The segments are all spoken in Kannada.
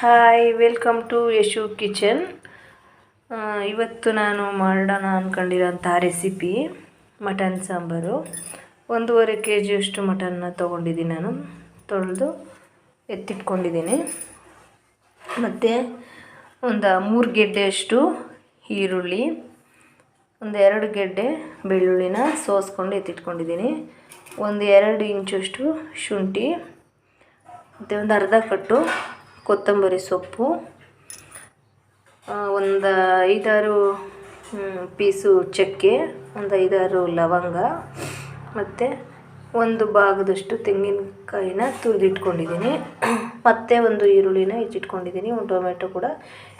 Hi welcome to Yashu kitchen ಇವತ್ತು ನಾನು ಮಾಡೋಣ ಅಂದ್ಕೊಂಡಿರೋಂಥ ರೆಸಿಪಿ ಮಟನ್ ಸಾಂಬಾರು. ಒಂದೂವರೆ ಕೆ ಜಿಯಷ್ಟು ಮಟನ್ನ ತೊಗೊಂಡಿದ್ದೀನಿ ನಾನು. ತೊಳೆದು ಎತ್ತಿಟ್ಕೊಂಡಿದ್ದೀನಿ. ಮತ್ತು ಒಂದು ಮೂರು ಗೆಡ್ಡೆಯಷ್ಟು ಈರುಳ್ಳಿ, ಒಂದು ಎರಡು ಗೆಡ್ಡೆ ಬೆಳ್ಳುಳ್ಳಿನ ಸೋಸ್ಕೊಂಡು ಎತ್ತಿಟ್ಕೊಂಡಿದ್ದೀನಿ. ಒಂದು ಎರಡು ಇಂಚಷ್ಟು ಶುಂಠಿ, ಮತ್ತು ಒಂದು ಅರ್ಧ ಕಟ್ಟು ಕೊತ್ತಂಬರಿ ಸೊಪ್ಪು ಒಂದು ಐದಾರು ಪೀಸು ಚಕ್ಕೆ, ಒಂದು ಐದಾರು ಲವಂಗ, ಮತ್ತು ಒಂದು ಭಾಗದಷ್ಟು ತೆಂಗಿನಕಾಯಿನ ತುರಿದಿಟ್ಕೊಂಡಿದ್ದೀನಿ. ಮತ್ತು ಒಂದು ಈರುಳ್ಳಿನ ಹೆಚ್ಚಿಟ್ಕೊಂಡಿದ್ದೀನಿ. ಒಂದು ಟೊಮೆಟೊ ಕೂಡ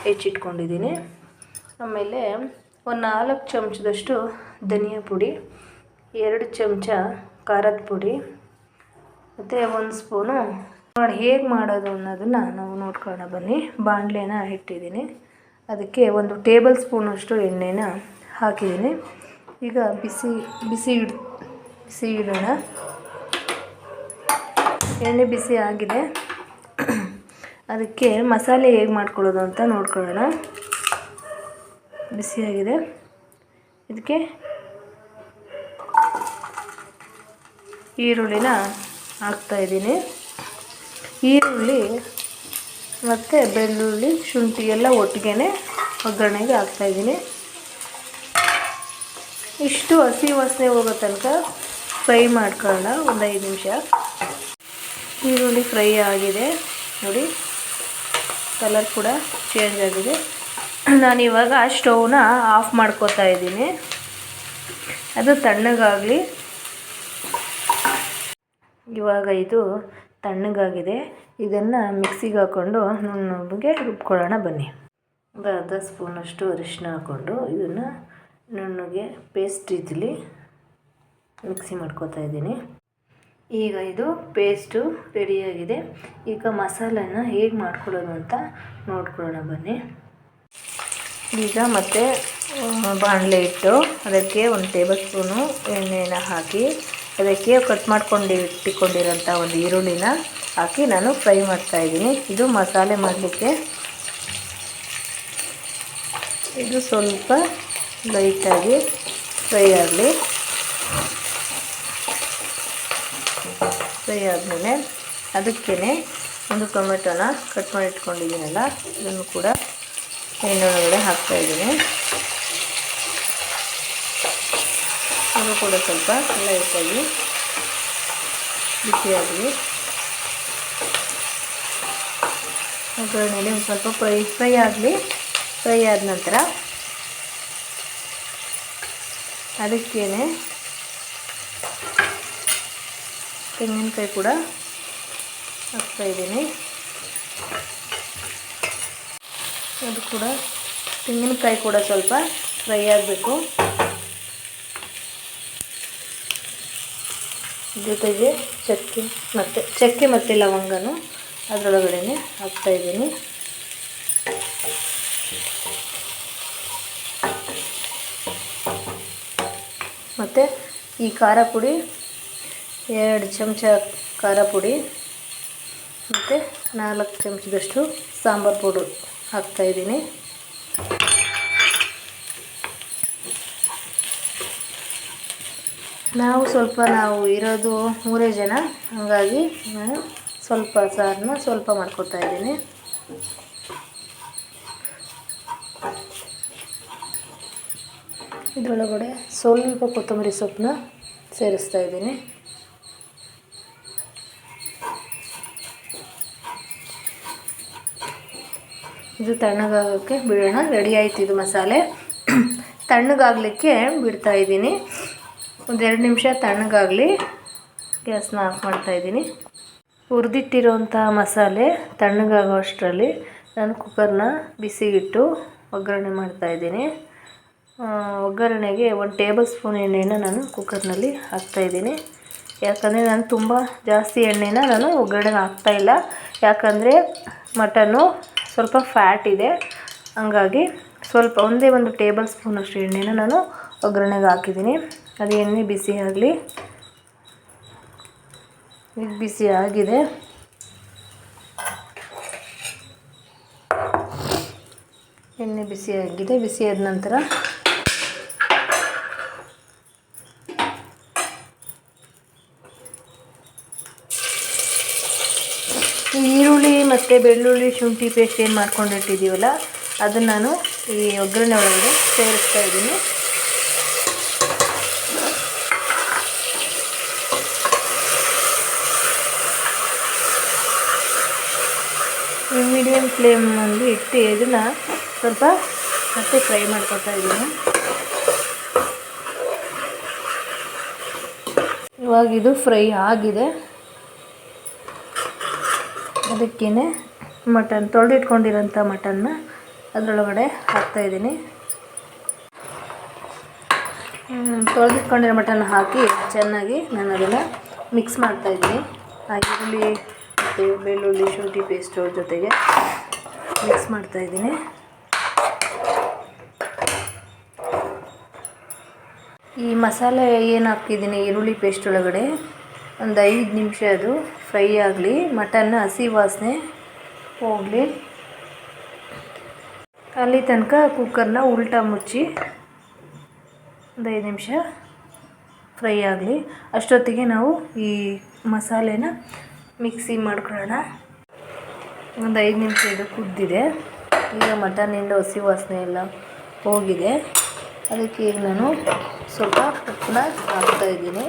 ಹೆಚ್ಚಿಟ್ಕೊಂಡಿದ್ದೀನಿ. ಆಮೇಲೆ ಒಂದು ನಾಲ್ಕು ಚಮಚದಷ್ಟು ಧನಿಯಾ ಪುಡಿ, ಎರಡು ಚಮಚ ಖಾರದ ಪುಡಿ, ಮತ್ತು ಒಂದು ಸ್ಪೂನು ಮಾಡಿ ಹೇಗೆ ಮಾಡೋದು ಅನ್ನೋದನ್ನು ನಾವು ನೋಡ್ಕೊಳ್ಳೋಣ ಬನ್ನಿ. ಬಾಣಲೆನ ಇಟ್ಟಿದ್ದೀನಿ. ಅದಕ್ಕೆ ಒಂದು ಟೇಬಲ್ ಸ್ಪೂನಷ್ಟು ಎಣ್ಣೆನ ಹಾಕಿದ್ದೀನಿ. ಈಗ ಬಿಸಿ ಬಿಸಿ ಇಡ್, ಬಿಸಿ ಇಡೋಣ. ಎಣ್ಣೆ ಬಿಸಿ ಆಗಿದೆ. ಅದಕ್ಕೆ ಮಸಾಲೆ ಹೇಗೆ ಮಾಡ್ಕೊಳ್ಳೋದು ಅಂತ ನೋಡ್ಕೊಳ್ಳೋಣ. ಬಿಸಿಯಾಗಿದೆ ಇದಕ್ಕೆ ಈರುಳ್ಳಿನ ಹಾಕ್ತಾಯಿದ್ದೀನಿ ಈರುಳ್ಳಿ ಮತ್ತು ಬೆಳ್ಳುಳ್ಳಿ, ಶುಂಠಿ ಎಲ್ಲ ಒಟ್ಟಿಗೆ ಒಗ್ಗರಣೆಗೆ ಹಾಕ್ತಾಯಿದ್ದೀನಿ ಇಷ್ಟು ಹಸಿ ವಾಸನೆ ಹೋಗೋ ತನಕ ಫ್ರೈ ಮಾಡ್ಕೊಳ್ಳೋಣ, ಒಂದು ಐದು ನಿಮಿಷ. ಈರುಳ್ಳಿ ಫ್ರೈ ಆಗಿದೆ. ನೋಡಿ, ಕಲರ್ ಕೂಡ ಚೇಂಜ್ ಆಗಿದೆ. ನಾನಿವಾಗ ಸ್ಟೌವ್ನ ಆಫ್ ಮಾಡ್ಕೋತಾ ಇದ್ದೀನಿ. ಅದು ತಣ್ಣಗಾಗಲಿ. ಇವಾಗ ಇದು ತಣ್ಣಗಾಗಿದೆ. ಇದನ್ನು ಮಿಕ್ಸಿಗೆ ಹಾಕ್ಕೊಂಡು ನುಣ್ಣಗೆ ರುಬ್ಕೊಳ್ಳೋಣ ಬನ್ನಿ. ಒಂದು ಅರ್ಧ ಸ್ಪೂನಷ್ಟು ಅರಿಶಿನ ಹಾಕ್ಕೊಂಡು ಇದನ್ನು ನುಣ್ಣಗೆ ಪೇಸ್ಟ್ ರೀತಿಲಿ ಮಿಕ್ಸಿ ಮಾಡ್ಕೋತಾ ಇದ್ದೀನಿ. ಈಗ ಇದು ಪೇಸ್ಟು ರೆಡಿಯಾಗಿದೆ ಈಗ ಮಸಾಲನ ಹೇಗೆ ಮಾಡ್ಕೊಳ್ಳೋದು ಅಂತ ನೋಡ್ಕೊಳ್ಳೋಣ ಬನ್ನಿ. ಈಗ ಮತ್ತೆ ಬಾಣಲೆ ಇಟ್ಟು ಅದಕ್ಕೆ ಒಂದು ಟೇಬಲ್ ಸ್ಪೂನು ಎಣ್ಣೆನ ಹಾಕಿ ಅದಕ್ಕೆ ಕಟ್ ಮಾಡ್ಕೊಂಡು ಇಟ್ಟುಕೊಂಡಿರೋಂಥ ಒಂದು ಈರುಳ್ಳಿನ ಹಾಕಿ ನಾನು ಫ್ರೈ ಮಾಡ್ತಾ ಇದ್ದೀನಿ. ಇದು ಮಸಾಲೆ ಮಾಡಲಿಕ್ಕೆ. ಇದು ಸ್ವಲ್ಪ ಲೈಟಾಗಿ ಫ್ರೈ ಆಗಲಿ. ಫ್ರೈ ಆದಮೇಲೆ ಅದಕ್ಕೇ ಒಂದು ಟೊಮೆಟೊನ ಕಟ್ ಮಾಡಿ ಇಟ್ಕೊಂಡಿದ್ದೀನಲ್ಲ ಇದನ್ನು ಕೂಡ ಎಣ್ಣೆ ಒಳಗಡೆ ಹಾಕ್ತಾಯಿದ್ದೀನಿ ಅದು ಕೂಡ ಸ್ವಲ್ಪ ಲೈಟಾಗಿ ಬಿಸಿಯಾಗಲಿ ಒಗ್ಗರಣೆಯಲ್ಲಿ ಒಂದು ಸ್ವಲ್ಪ ಫ್ರೈ ಫ್ರೈ ಆಗಲಿ, ಫ್ರೈ ಆದ ನಂತರ ಅದಕ್ಕೇನೆ ತೆಂಗಿನಕಾಯಿ ಕೂಡ ಹಾಕ್ತಾಯಿದ್ದೀನಿ ಅದು ಕೂಡ ತೆಂಗಿನಕಾಯಿ ಕೂಡ ಸ್ವಲ್ಪ ಫ್ರೈ ಆಗಬೇಕು. ಜೊತೆಗೆ ಚಕ್ಕೆ ಮತ್ತು ಚಕ್ಕೆ ಮತ್ತು ಲವಂಗನೂ ಅದರೊಳಗಡೆ ಹಾಕ್ತಾಯಿದ್ದೀನಿ ಮತ್ತು ಈ ಖಾರ ಪುಡಿ, ಎರಡು ಚಮಚ ಖಾರ ಪುಡಿ, ಮತ್ತು ನಾಲ್ಕು ಚಮಚದಷ್ಟು ಸಾಂಬಾರು ಪೌಡ್ರು ಹಾಕ್ತಾಯಿದ್ದೀನಿ ನಾವು ಸ್ವಲ್ಪ ನಾವು ಇರೋದು ಮೂರೇ ಜನ. ಹಾಗಾಗಿ ನಾನು ಸ್ವಲ್ಪ ಸಾರನ್ನ ಸ್ವಲ್ಪ ಮಾಡ್ಕೊತಾ ಇದ್ದೀನಿ. ಇದರೊಳಗಡೆ ಸ್ವಲ್ಪ ಕೊತ್ತಂಬರಿ ಸೊಪ್ಪನ್ನ ಸೇರಿಸ್ತಾ ಇದ್ದೀನಿ. ಇದು ತಣ್ಣಗಾಗೋಕ್ಕೆ ಬಿಡೋಣ. ರೆಡಿ ಆಯ್ತು ಇದು ಮಸಾಲೆ. ತಣ್ಣಗಾಗಲಿಕ್ಕೆ ಬಿಡ್ತಾ ಇದ್ದೀನಿ. ಒಂದೆರಡು ನಿಮಿಷ ತಣ್ಣಗಾಗಲಿ. ಗ್ಯಾಸ್ನ ಆಫ್ ಮಾಡ್ತಾಯಿದ್ದೀನಿ ಹುರಿದಿಟ್ಟಿರೋಂಥ ಮಸಾಲೆ ತಣ್ಣಗಾಗೋ ಅಷ್ಟರಲ್ಲಿ ನಾನು ಕುಕ್ಕರ್ನ ಬಿಸಿಗಿಟ್ಟು ಒಗ್ಗರಣೆ ಮಾಡ್ತಾಯಿದ್ದೀನಿ ಒಗ್ಗರಣೆಗೆ ಒಂದು ಟೇಬಲ್ ಸ್ಪೂನ್ ಎಣ್ಣೆನ ನಾನು ಕುಕ್ಕರ್ನಲ್ಲಿ ಹಾಕ್ತಾಯಿದ್ದೀನಿ ಯಾಕಂದರೆ ನಾನು ತುಂಬ ಜಾಸ್ತಿ ಎಣ್ಣೆನ ನಾನು ಒಗ್ಗರಣೆಗೆ ಹಾಕ್ತಾಯಿಲ್ಲ ಯಾಕಂದರೆ ಮಟನ್ನು ಸ್ವಲ್ಪ ಫ್ಯಾಟ್ ಇದೆ. ಹಂಗಾಗಿ ಸ್ವಲ್ಪ ಒಂದೇ ಒಂದು ಟೇಬಲ್ ಸ್ಪೂನಷ್ಟು ಎಣ್ಣೆನ ನಾನು ಒಗ್ಗರಣೆಗೆ ಹಾಕಿದ್ದೀನಿ. ಅದು ಎಣ್ಣೆ ಬಿಸಿ ಆಗಲಿ. ಈಗ ಬಿಸಿ ಆಗಿದೆ. ಎಣ್ಣೆ ಬಿಸಿ ಆಗಿದೆ. ಬಿಸಿ ಆದ ನಂತರ ಈರುಳ್ಳಿ ಮತ್ತು ಬೆಳ್ಳುಳ್ಳಿ ಶುಂಠಿ ಪೇಸ್ಟ್ ಏನು ಮಾಡ್ಕೊಂಡಿಟ್ಟಿದ್ದೀವಲ್ಲ ಅದನ್ನು ನಾನು ಈ ಒಗ್ಗರಣೆ ಒಳಗಡೆ ಸೇರಿಸ್ತಾ ಇದ್ದೀನಿ. ಮೀಡಿಯಮ್ ಫ್ಲೇಮಲ್ಲಿ ಇಟ್ಟು ಇದನ್ನು ಸ್ವಲ್ಪ ಮತ್ತೆ ಫ್ರೈ ಮಾಡ್ಕೊತಾ ಇದ್ದೀನಿ. ಇವಾಗ ಇದು ಫ್ರೈ ಆಗಿದೆ. ಅದಕ್ಕೇ ಮಟನ್ ತೊಳೆದಿಟ್ಕೊಂಡಿರೋಂಥ ಮಟನ್ನ ಅದರೊಳಗಡೆ ಹಾಕ್ತಾಯಿದ್ದೀನಿ ತೊಳೆದಿಟ್ಕೊಂಡಿರೋ ಮಟನ್ ಹಾಕಿ ಚೆನ್ನಾಗಿ ನಾನು ಅದನ್ನು ಮಿಕ್ಸ್ ಮಾಡ್ತಾಯಿದ್ದೀನಿ ಆ, ಈರುಳ್ಳಿ ಮತ್ತು ಬೆಳ್ಳುಳ್ಳಿ, ಶುಂಠಿ ಪೇಸ್ಟು ಜೊತೆಗೆ. ಮಿಕ್ಸ್ ಮಾಡ್ತಾಯಿದ್ದೀನಿ ಈ ಮಸಾಲೆ ಏನು ಹಾಕಿದ್ದೀನಿ ಈರುಳ್ಳಿ ಪೇಸ್ಟ್ ಒಳಗಡೆ. ಒಂದು ಐದು ನಿಮಿಷ ಅದು ಫ್ರೈ ಆಗಲಿ. ಮಟನ್, ಹಸಿ ವಾಸನೆ ಹೋಗಲಿ. ಅಲ್ಲಿ ತನಕ ಕುಕ್ಕರ್ನ ಉಲ್ಟಾ ಮುಚ್ಚಿ ಒಂದು ಐದು ನಿಮಿಷ ಫ್ರೈ ಆಗಲಿ. ಅಷ್ಟೊತ್ತಿಗೆ ನಾವು ಈ ಮಸಾಲೆನ ಮಿಕ್ಸಿ ಮಾಡ್ಕೊಳ್ಳೋಣ. ಒಂದು ಐದು ನಿಮಿಷ ಇದು ಕುದ್ದಿದೆ. ಈಗ ಮಟನಿಂದ ಹಸಿ ವಾಸನೆ ಎಲ್ಲ ಹೋಗಿದೆ. ಅದಕ್ಕೆ ಈಗ ನಾನು ಸ್ವಲ್ಪ ಉಪ್ಪನ್ನ ಹಾಕ್ತಾಯಿದ್ದೀನಿ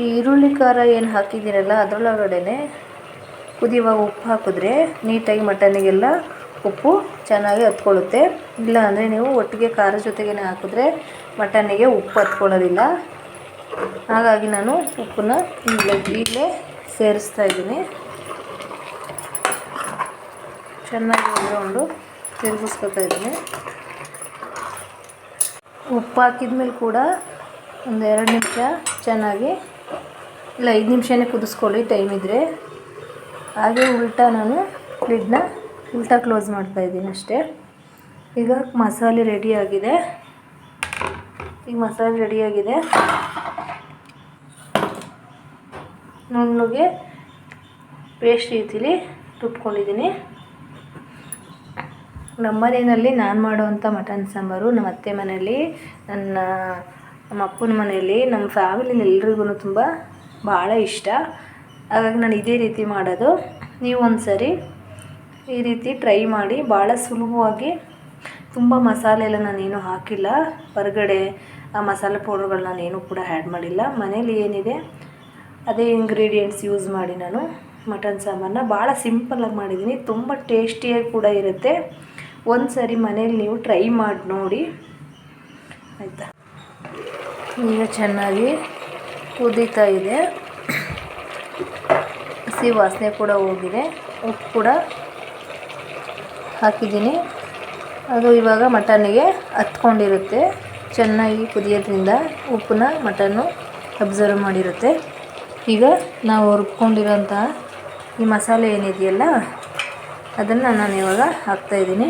ಈ ಈರುಳ್ಳಿ ಖಾರ ಏನು ಹಾಕಿದ್ದೀರಲ್ಲ ಅದರೊಳಗಡೆ ಕುದಿಯುವಾಗ ಉಪ್ಪು ಹಾಕಿದ್ರೆ ನೀಟಾಗಿ ಮಟನಿಗೆಲ್ಲ ಉಪ್ಪು ಚೆನ್ನಾಗಿ ಹತ್ಕೊಳ್ಳುತ್ತೆ. ಇಲ್ಲ ಅಂದರೆ ನೀವು ಒಟ್ಟಿಗೆ ಖಾರ ಜೊತೆಗೇ ಹಾಕಿದ್ರೆ ಮಟನಿಗೆ ಉಪ್ಪು ಹತ್ಕೊಳ್ಳೋದಿಲ್ಲ. ಹಾಗಾಗಿ ನಾನು ಉಪ್ಪನ್ನ ಈಗಲೇ ಸೇರಿಸ್ತಾ ಇದ್ದೀನಿ. ಚೆನ್ನಾಗಿ ಹೊಂದ್ಕೊಂಡು ತಿರುಗಿಸ್ಕೊತಾ ಇದ್ದೀನಿ. ಉಪ್ಪು ಹಾಕಿದ್ಮೇಲೆ ಕೂಡ ಒಂದು ಎರಡು ನಿಮಿಷ ಚೆನ್ನಾಗಿ ಇಲ್ಲ ಐದು ನಿಮಿಷನೇ ಕುದಿಸ್ಕೊಳ್ಳಿ, ಟೈಮ್ ಇದ್ದರೆ ಹಾಗೆ ಉಲ್ಟಾ ನಾನು ಲಿಡ್ನ ಉಲ್ಟಾ ಕ್ಲೋಸ್ ಮಾಡ್ತಾಯಿದ್ದೀನಿ ಅಷ್ಟೇ. ಈಗ ಮಸಾಲೆ ರೆಡಿಯಾಗಿದೆ ಈಗ ಮಸಾಲೆ ರೆಡಿಯಾಗಿದೆ ನುಣ್ಣಗೆ ಪೇಸ್ಟ್ ರೀತಿಲಿ ರುಬ್ಕೊಂಡಿದ್ದೀನಿ. ನಮ್ಮ ಮನೆಯಲ್ಲಿ ನಾನು ಮಾಡುವಂಥ ಮಟನ್ ಸಾಂಬಾರು ನಮ್ಮ ಅತ್ತೆ ಮನೆಯಲ್ಲಿ, ನನ್ನ ನಮ್ಮ ಅಪ್ಪನ ಮನೆಯಲ್ಲಿ, ನಮ್ಮ ಫ್ಯಾಮಿಲಿಲಿ ಎಲ್ರಿಗೂ ತುಂಬ ಭಾಳ ಇಷ್ಟ. ಹಾಗಾಗಿ ನಾನು ಇದೇ ರೀತಿ ಮಾಡೋದು. ನೀವು ಒಂದು ಸರಿ ಈ ರೀತಿ ಟ್ರೈ ಮಾಡಿ ಭಾಳ ಸುಲಭವಾಗಿ ತುಂಬ ಮಸಾಲೆ ಎಲ್ಲ ನಾನೇನು ಹಾಕಿಲ್ಲ. ಹೊರಗಡೆ ಆ ಮಸಾಲೆ ಪೌಡ್ರ್ಗಳು ನಾನೇನು ಕೂಡ ಆ್ಯಡ್ ಮಾಡಿಲ್ಲ. ಮನೇಲಿ ಏನಿದೆ, ಅದೇ ಇಂಗ್ರೀಡಿಯೆಂಟ್ಸ್ ಯೂಸ್ ಮಾಡಿ ನಾನು ಮಟನ್ ಸಾಂಬಾರನ್ನ ಭಾಳ ಸಿಂಪಲ್ಲಾಗಿ ಮಾಡಿದ್ದೀನಿ ತುಂಬ ಟೇಸ್ಟಿಯಾಗಿ ಕೂಡ ಇರುತ್ತೆ. ಒಂದು ಸರಿ ಮನೇಲಿ ನೀವು ಟ್ರೈ ಮಾಡಿ ನೋಡಿ. ಆಯಿತಾ? ಈಗ ಚೆನ್ನಾಗಿ ಕುದೀತಾ ಇದೆ. ಹಸಿ ವಾಸನೆ ಕೂಡ ಹೋಗಿದೆ. ಉಪ್ಪು ಕೂಡ ಹಾಕಿದ್ದೀನಿ. ಅದು ಇವಾಗ ಮಟನ್ನಿಗೆ ಹತ್ಕೊಂಡಿರುತ್ತೆ. ಚೆನ್ನಾಗಿ ಕುದಿಯೋದ್ರಿಂದ ಉಪ್ಪನ್ನ ಮಟನ್ನು ಅಬ್ಸರ್ವ್ ಮಾಡಿರುತ್ತೆ. ಈಗ ನಾವು ರುಬ್ಕೊಂಡಿರೋಂಥ ಈ ಮಸಾಲೆ ಏನಿದೆಯಲ್ಲ, ಅದನ್ನು ನಾನು ಇವಾಗ ಹಾಕ್ತಾಯಿದ್ದೀನಿ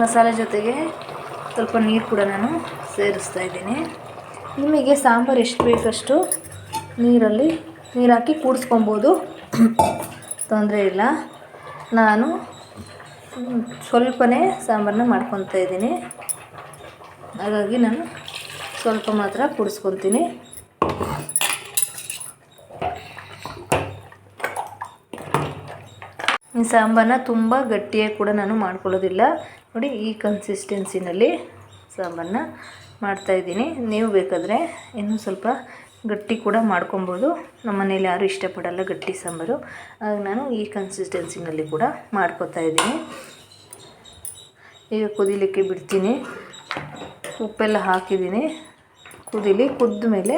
ಮಸಾಲೆ ಜೊತೆಗೆ ಸ್ವಲ್ಪ ನೀರು ಕೂಡ ನಾನು ಸೇರಿಸ್ತಾ ಇದ್ದೀನಿ. ನಿಮಗೆ ಸಾಂಬಾರು ಎಷ್ಟು ಬೇಕಷ್ಟು ನೀರಲ್ಲಿ ನೀರು ಹಾಕಿ ಕೂಡಿಸ್ಕೊಬೋದು. ತೊಂದರೆ ಇಲ್ಲ. ನಾನು ಸ್ವಲ್ಪನೇ ಸಾಂಬಾರನ್ನ ಮಾಡ್ಕೊತಾ ಇದ್ದೀನಿ. ಹಾಗಾಗಿ ನಾನು ಸ್ವಲ್ಪ ಮಾತ್ರ ಕೂಡಿಸ್ಕೊತೀನಿ. ಈ ಸಾಂಬಾರನ್ನ ತುಂಬ ಗಟ್ಟಿಯಾಗಿ ಕೂಡ ನಾನು ಮಾಡ್ಕೊಳ್ಳೋದಿಲ್ಲ. ನೋಡಿ ಈ ಕನ್ಸಿಸ್ಟೆನ್ಸಿನಲ್ಲಿ ಸಾಂಬಾರನ್ನ ಮಾಡ್ತಾಯಿದ್ದೀನಿ ನೀವು ಬೇಕಾದರೆ ಇನ್ನೂ ಸ್ವಲ್ಪ ಗಟ್ಟಿ ಕೂಡ ಮಾಡ್ಕೊಬೋದು. ನಮ್ಮ ಮನೇಲಿ ಯಾರೂ ಇಷ್ಟಪಡಲ್ಲ ಗಟ್ಟಿ ಸಾಂಬಾರು. ಆಗ ನಾನು ಈ ಕನ್ಸಿಸ್ಟೆನ್ಸಿನಲ್ಲಿ ಕೂಡ ಮಾಡ್ಕೋತಾ ಇದ್ದೀನಿ. ಈಗ ಕುದಿಲಿಕ್ಕೆ ಬಿಡ್ತೀನಿ. ಉಪ್ಪೆಲ್ಲ ಹಾಕಿದ್ದೀನಿ. ಕುದಿಲಿ ಕುದ್ದ ಮೇಲೆ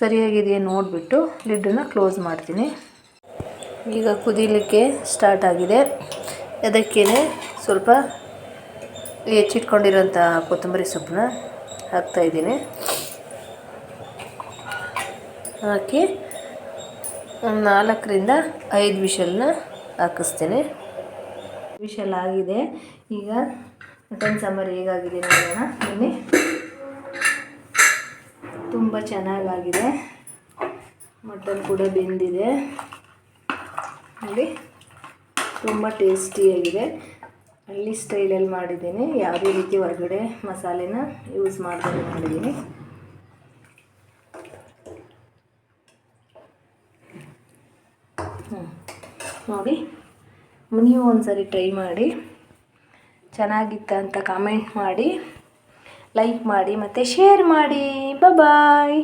ಸರಿಯಾಗಿದೆಯಾ ನೋಡಿಬಿಟ್ಟು ಲಿಡ್ಡನ್ನು ಕ್ಲೋಸ್ ಮಾಡ್ತೀನಿ. ಈಗ ಕುದಿಲಿಕ್ಕೆ ಸ್ಟಾರ್ಟ್ ಆಗಿದೆ. ಅದಕ್ಕೇ ಸ್ವಲ್ಪ ಹೆಚ್ಚಿಟ್ಕೊಂಡಿರೋಂಥ ಕೊತ್ತಂಬರಿ ಸೊಪ್ಪನ್ನ ಹಾಕ್ತಾಯಿದ್ದೀನಿ ಹಾಕಿ ನಾಲ್ಕರಿಂದ ಐದು ವಿಷಲ್ನ ಹಾಕಿಸ್ತೀನಿ. ವಿಷಲ್ ಆಗಿದೆ. ಈಗ ಮಟನ್ ಸಾಂಬಾರು ಹೇಗಾಗಿದೆ ನೋಡೋಣ. ಬನ್ನಿ. ತುಂಬ ಚೆನ್ನಾಗಾಗಿದೆ. ಮಟನ್ ಕೂಡ ಬೆಂದಿದೆ. ನೋಡಿ, ತುಂಬ ಟೇಸ್ಟಿಯಾಗಿದೆ. ಹಳ್ಳಿ ಸ್ಟೈಲಲ್ಲಿ ಮಾಡಿದ್ದೀನಿ. ಯಾವುದೇ ರೀತಿ ಹೊರಗಡೆ ಮಸಾಲೆನ ಯೂಸ್ ಮಾಡಿದ್ರೆ ಮಾಡಿದ್ದೀನಿ. ನೋಡಿ ನೀವು ಒಂದ್ಸರಿ ಟ್ರೈ ಮಾಡಿ. ಚೆನ್ನಾಗಿತ್ತ ಅಂತ ಕಾಮೆಂಟ್ ಮಾಡಿ ಲೈಕ್ ಮಾಡಿ, ಮತ್ತು ಶೇರ್ ಮಾಡಿ. ಬಾಯ್